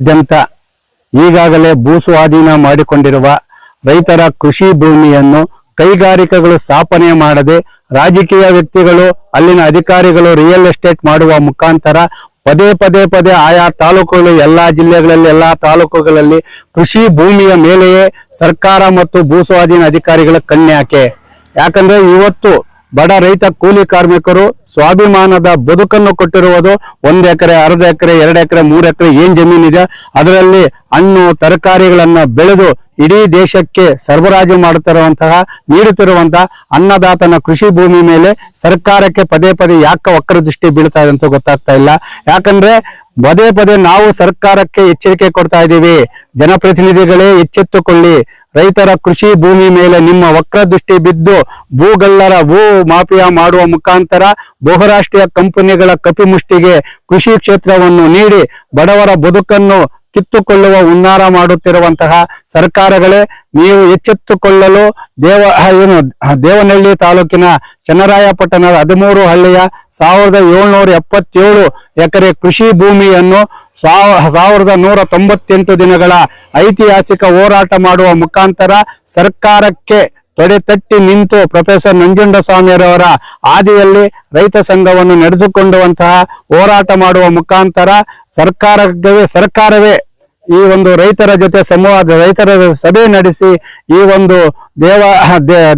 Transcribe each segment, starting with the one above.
ರಾಜ್ಯಾದ್ಯಂತ ಈಗಾಗಲೇ ಭೂ ಸ್ವಾಧೀನ ಮಾಡಿಕೊಂಡಿರುವ ರೈತರ ಕೃಷಿ ಭೂಮಿಯನ್ನು ಕೈಗಾರಿಕೆಗಳು ಸ್ಥಾಪನೆ ಮಾಡದೆ ರಾಜಕೀಯ ವ್ಯಕ್ತಿಗಳು, ಅಲ್ಲಿನ ಅಧಿಕಾರಿಗಳು ರಿಯಲ್ ಎಸ್ಟೇಟ್ ಮಾಡುವ ಮುಖಾಂತರ ಪದೇ ಪದೇ ಪದೇ ಆಯಾ ತಾಲೂಕುಗಳು, ಎಲ್ಲಾ ಜಿಲ್ಲೆಗಳಲ್ಲಿ, ಎಲ್ಲಾ ತಾಲೂಕುಗಳಲ್ಲಿ ಕೃಷಿ ಭೂಮಿಯ ಮೇಲೆಯೇ ಸರ್ಕಾರ ಮತ್ತು ಭೂ ಸ್ವಾಧೀನ ಅಧಿಕಾರಿಗಳ ಕಣ್ಯಾಕೆ ಯಾಕಂದ್ರೆ ಇವತ್ತು ಬಡ ರೈತ ಕೂಲಿ ಕಾರ್ಮಿಕರು ಸ್ವಾಭಿಮಾನದ ಬದುಕನ್ನು ಕೊಟ್ಟಿರುವುದು ಒಂದು ಎಕರೆ, ಅರ್ಧ ಎಕರೆ, ಎರಡು ಎಕರೆ, ಮೂರು ಎಕರೆ ಏನ್ ಜಮೀನಿದೆ ಅದರಲ್ಲಿ ಹಣ್ಣು, ತರಕಾರಿಗಳನ್ನ ಬೆಳೆದು ಇಡೀ ದೇಶಕ್ಕೆ ಸರಬರಾಜು ಮಾಡುತ್ತಿರುವಂತಹ ನೀಡುತ್ತಿರುವಂತಹ ಅನ್ನದಾತನ ಕೃಷಿ ಭೂಮಿ ಮೇಲೆ ಸರ್ಕಾರಕ್ಕೆ ಪದೇ ಪದೇ ಯಾಕೆ ವಕ್ರ ದೃಷ್ಟಿ ಬೀಳ್ತಾ ಇದೆ ಅಂತ ಗೊತ್ತಾಗ್ತಾ ಇಲ್ಲ. ಯಾಕಂದ್ರೆ ಪದೇ ಪದೇ ನಾವು ಸರ್ಕಾರಕ್ಕೆ ಎಚ್ಚರಿಕೆ ಕೊಡ್ತಾ ಇದ್ದೀವಿ. ಜನಪ್ರತಿನಿಧಿಗಳೇ ಎಚ್ಚೆತ್ತುಕೊಳ್ಳಿ. ರೈತರ ಕೃಷಿ ಭೂಮಿ ಮೇಲೆ ನಿಮ್ಮ ವಕ್ರ ದೃಷ್ಟಿ ಬಿದ್ದು ಭೂಗಲ್ಲರ ಭೂ ಮಾಫಿಯಾ ಮಾಡುವ ಮುಖಾಂತರ ಬಹುರಾಷ್ಟ್ರೀಯ ಕಂಪನಿಗಳ ಕಪಿಮುಷ್ಟಿಗೆ ಕೃಷಿ ಕ್ಷೇತ್ರವನ್ನು ನೀಡಿ ಬಡವರ ಬದುಕನ್ನು ಕಿತ್ತುಕೊಳ್ಳುವ ಉನ್ನಾರ ಮಾಡುತ್ತಿರುವಂತಹ ಸರ್ಕಾರಗಳೇ, ನೀವು ಎಚ್ಚೆತ್ತುಕೊಳ್ಳಲು ದೇವ ಏನು ದೇವನಹಳ್ಳಿ ತಾಲೂಕಿನ ಚನ್ನರಾಯಪಟ್ಟಣದ ಹದಿಮೂರು ಹಳ್ಳಿಯ ಸಾವಿರದ ಏಳ್ನೂರ ಎಪ್ಪತ್ತೇಳು ಎಕರೆ ಕೃಷಿ ಭೂಮಿಯನ್ನು ಸಾವಿರದ ನೂರ ತೊಂಬತ್ತೆಂಟು ದಿನಗಳ ಐತಿಹಾಸಿಕ ಹೋರಾಟ ಮಾಡುವ ಮುಖಾಂತರ ಸರ್ಕಾರಕ್ಕೆ ತೊಡೆ ತಟ್ಟಿ ನಿಂತು ಪ್ರೊಫೆಸರ್ ನಂಜುಂಡಸ್ವಾಮಿಯವರ ಹಾದಿಯಲ್ಲಿ ರೈತ ಸಂಘವನ್ನು ನಡೆದುಕೊಂಡುವಂತಹ ಹೋರಾಟ ಮಾಡುವ ಮುಖಾಂತರ ಸರ್ಕಾರವೇ ಸರ್ಕಾರವೇ ಈ ಒಂದು ರೈತರ ಜೊತೆ ಸಂವಾದ, ರೈತರ ಸಭೆ ನಡೆಸಿ ಈ ಒಂದು ದೇವ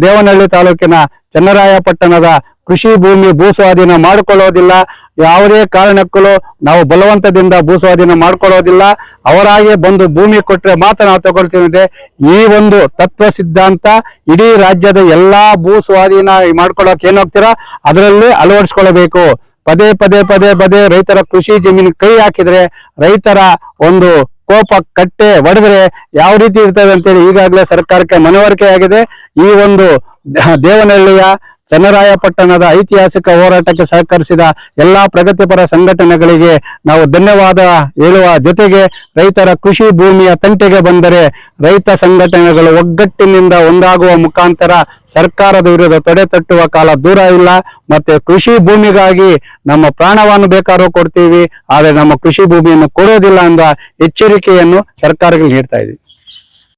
ದೇವನಹಳ್ಳಿ ತಾಲೂಕಿನ ಚನ್ನರಾಯಪಟ್ಟಣದ ಕೃಷಿ ಭೂಮಿ ಭೂ ಸ್ವಾಧೀನ ಮಾಡಿಕೊಳ್ಳೋದಿಲ್ಲ. ಯಾವುದೇ ಕಾರಣಕ್ಕೂ ನಾವು ಬಲವಂತದಿಂದ ಭೂ ಸ್ವಾಧೀನ ಮಾಡ್ಕೊಳ್ಳೋದಿಲ್ಲ. ಅವರಾಗೆ ಬಂದು ಭೂಮಿ ಕೊಟ್ಟರೆ ಮಾತ್ರ ನಾವು ತಗೊಳ್ತೀವಿ ಈ ಒಂದು ತತ್ವ ಸಿದ್ಧಾಂತ ಇಡೀ ರಾಜ್ಯದ ಎಲ್ಲಾ ಭೂ ಸ್ವಾಧೀನ ಮಾಡ್ಕೊಳ್ಳೋಕೆ ಏನಾಗ್ತೀರಾ? ಅದರಲ್ಲಿ ಅಳವಡಿಸ್ಕೊಳ್ಬೇಕು. ಪದೇ ಪದೇ ಪದೇ ಪದೇ ರೈತರ ಕೃಷಿ ಜಮೀನು ಕೈ ಹಾಕಿದ್ರೆ, ರೈತರ ಒಂದು ಕೋಪ ಕಟ್ಟೆ ಒಡೆದ್ರೆ ಯಾವ ರೀತಿ ಇರ್ತದೆ ಅಂತೇಳಿ ಈಗಾಗಲೇ ಸರ್ಕಾರಕ್ಕೆ ಮನವರಿಕೆ ಆಗಿದೆ. ಈ ಒಂದು ದೇವನಹಳ್ಳಿಯ ಚನ್ನರಾಯಪಟ್ಟಣದ ಐತಿಹಾಸಿಕ ಹೋರಾಟಕ್ಕೆ ಸಹಕರಿಸಿದ ಎಲ್ಲಾ ಪ್ರಗತಿಪರ ಸಂಘಟನೆಗಳಿಗೆ ನಾವು ಧನ್ಯವಾದ ಹೇಳುವ ಜೊತೆಗೆ ರೈತರ ಕೃಷಿ ಭೂಮಿಯ ತಂಟೆಗೆ ಬಂದರೆ ರೈತ ಸಂಘಟನೆಗಳು ಒಗ್ಗಟ್ಟಿನಿಂದ ಒಂದಾಗುವ ಮುಖಾಂತರ ಸರ್ಕಾರದ ವಿರುದ್ಧ ತೊಡೆ ತಟ್ಟುವ ಕಾಲ ದೂರ ಇಲ್ಲ. ಮತ್ತೆ ಕೃಷಿ ಭೂಮಿಗಾಗಿ ನಮ್ಮ ಪ್ರಾಣವನ್ನು ಬೇಕಾದ್ರೂ ಕೊಡ್ತೀವಿ, ಆದರೆ ನಮ್ಮ ಕೃಷಿ ಭೂಮಿಯನ್ನು ಕೊಡೋದಿಲ್ಲ ಎಂಬ ಎಚ್ಚರಿಕೆಯನ್ನು ಸರ್ಕಾರಗಳು ನೀಡ್ತಾ ಇದ್ದೀವಿ.